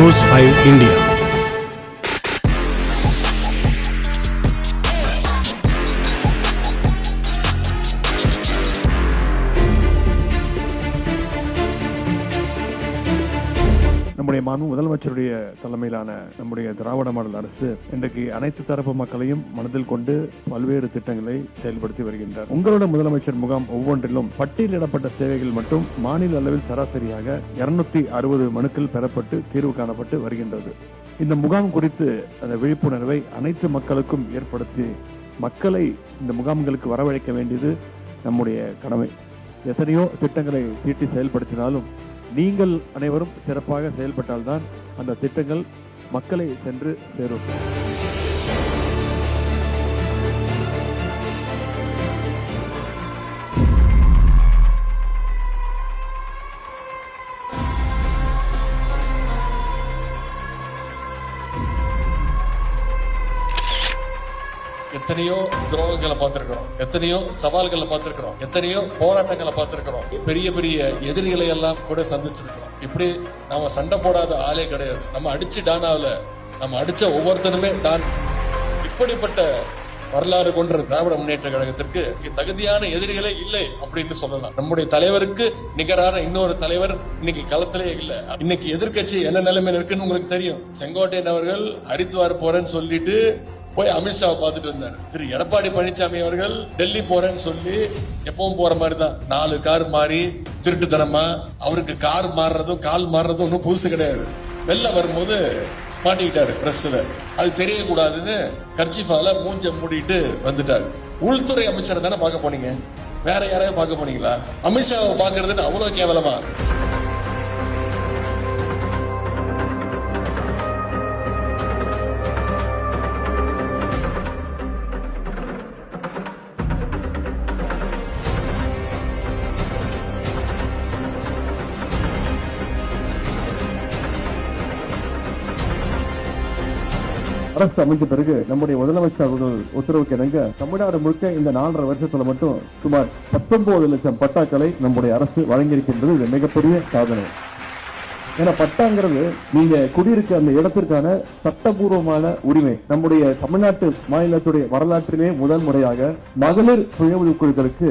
News 5 India. நம்முடைய மாண்பு முதலமைச்சருடைய தலைமையிலான நம்முடைய திராவிட மாடல் அரசு இன்றைக்கு அனைத்து தரப்பு மக்களையும் மனதில் கொண்டு பல்வேறு திட்டங்களை செயல்படுத்தி வருகின்றார். உங்களோட முதலமைச்சர் முகாம் ஒவ்வொன்றிலும் பட்டியலிடப்பட்ட சேவைகள் மட்டும் மாநில அளவில் சராசரியாக இருநூத்தி அறுபது மனுக்கள் பெறப்பட்டு தீர்வு காணப்பட்டு வருகின்றது. இந்த முகாம் குறித்து அந்த விழிப்புணர்வை அனைத்து மக்களுக்கும் ஏற்படுத்தி மக்களை இந்த முகாம்களுக்கு வரவழைக்க வேண்டியது நம்முடைய கடமை. எத்தனையோ திட்டங்களை தீட்டி செயல்படுத்தினாலும் நீங்கள் அனைவரும் சிறப்பாக செயல்பட்டால்தான் அந்த திட்டங்கள் மக்களை சென்று சேரும். எத்தனையோ துரோகங்களை பார்த்திருக்கிறோம். எத்தனையோ சவால்களை பார்த்திருக்கிறோம். எத்தனையோ போராட்டங்களை பார்த்திருக்கிறோம். பெரிய பெரிய எதிரிகளை எல்லாம் கூட சந்திச்சிருக்கிறோம். இப்படி நாம சண்டை போடாத ஆளே கிடையாது. நம்ம அடிச்சு டானாவில் நம்ம அடிச்ச ஒவ்வொருத்தனுமே டான். இப்படிப்பட்ட வரலாறு கொண்ட திராவிட முன்னேற்ற கழகத்திற்கு தகுதியான எதிரிகளே இல்லை அப்படின்னு சொல்லலாம். நம்முடைய தலைவருக்கு நிகரான இன்னொரு தலைவர் இன்னைக்கு களத்திலே இல்லை. இன்னைக்கு எதிர்க்கட்சி என்ன நிலைமையில இருக்குன்னு உங்களுக்கு தெரியும். செங்கோட்டையன் அவர்கள் ஹரித்வார் போறேன்னு சொல்லிட்டு போய் அமித்ஷாவை பார்த்துட்டு வந்தார் திரு எடப்பாடி பழனிசாமி அவர்கள் டெல்லி போறேன்னு சொல்லி எப்பவும் போற மாதிரி தான் நாலு கார் மாறி திருட்டுத்தனமா அவருக்கு கார் மாறுறதும் கால் மாறுறதும் ஒன்றும் புதுசு கிடையாது. வெளில வரும்போது மாட்டிக்கிட்டாரு பிரஸ்ல அது தெரியக்கூடாதுன்னு கர்ச்சிஃபால மூஞ்ச மூடிட்டு வந்துட்டாரு. உள்துறை அமைச்சரை தானே பார்க்க போனீங்க? வேற யாரையும் பார்க்க போனீங்களா? அமித்ஷாவை பார்க்கறதுன்னு அவ்வளவு கேவலமா? அரசு அமைந்த பிறகு நம்முடைய முதலமைச்சர் அவர்கள் உத்தரவுக்கு இணங்க தமிழ்நாடு முழுக்க இந்த நாலரை வருஷத்துல மட்டும் சுமார் பத்தொன்பது லட்சம் பட்டாக்களை நம்முடைய அரசு வழங்கியிருக்கின்றது. இது மிகப்பெரிய சாதனை. ஏன்னா பட்டாங்கிறது நீங்க குடியிருக்க அந்த இடத்திற்கான சட்டபூர்வமான உரிமை. நம்முடைய தமிழ்நாட்டு மாநிலத்துடைய வரலாற்றிலே முதல் முறையாக மகளிர் சுய உதவிக் குழுக்களுக்கு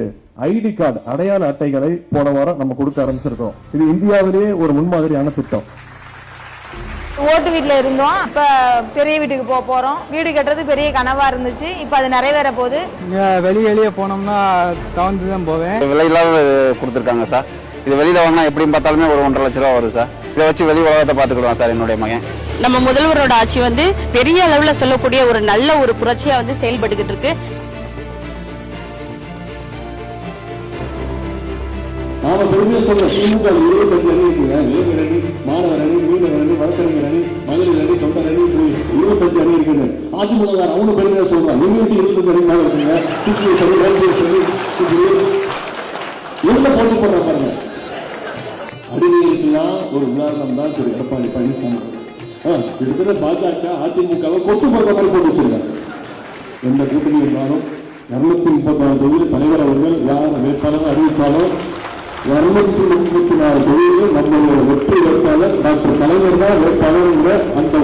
ஐடி கார்டு அடையாள அட்டைகளை போன வாரம் நம்ம கொடுக்க ஆரம்பிச்சிருக்கோம் இது இந்தியாவிலேயே ஒரு முன்மாதிரியான திட்டம். ஓட்டு வீட்ல இருந்தோம். இப்ப பெரிய வீட்டுக்கு போக போறோம். வீடு கட்டுறது பெரிய கனவா இருந்துச்சு. இப்ப அது நிறைவேற போகுது வெளியே வெளியே போனோம்னா தவந்து தான் போவேன் விலை இல்லாத கொடுத்துருக்காங்க சார். இது வெளியில வாங்கினா எப்படியும் பார்த்தாலுமே ஒரு ஒன்றரை லட்ச ரூபா வரும் சார். இதை வச்சு வெளி உலகத்தை பார்த்துக்கிடுவான் சார் என்னுடைய மகன். நம்ம முதல்வரோட ஆட்சி வந்து பெரிய அளவுல சொல்லக்கூடிய ஒரு நல்ல ஒரு புரட்சியா வந்து செயல்பட்டுக்கிட்டு இருக்கு. நாம பெருமையா சொல்றோம் திமுக இருபத்தஞ்சு அணி இருக்குங்க. இளைஞர் அணி மாணவர் அணி மீனவர் அணி வழக்கறிஞர் அணி மகளிர் அணி தொண்டர் அணி இப்படி இருபத்தஞ்சு அணி இருக்குது அதிமுக அவனு பெருமையா சொல்றான். நீங்க வந்து இருபத்தஞ்சு அணி மேல இருக்குங்க? டிபிஐ சரி ஓபிஎஸ் சரி இப்படி எந்த போட்டி போடுற பாருங்க. அடிமைகளுக்கெல்லாம் ஒரு உதாரணம் தான் திரு எடப்பாடி பழனிசாமி. கிட்டத்தட்ட பாஜக அதிமுகவை கொத்து போடுற மாதிரி போட்டு வச்சிருக்காங்க. எந்த கூட்டணி இருந்தாலும் இருநூத்தி முப்பத்தி நாலு தொகுதியில் தலைவர் அவர்கள் யார் வேட்பாளர் அறிவித்தாலும் இருநூத்தி முப்பத்தி நாலு தொகுதியில் நம்மளுடைய வெற்றி வேட்பாளர் டாக்டர் கலைஞர் தான் வேட்பாளர் அந்த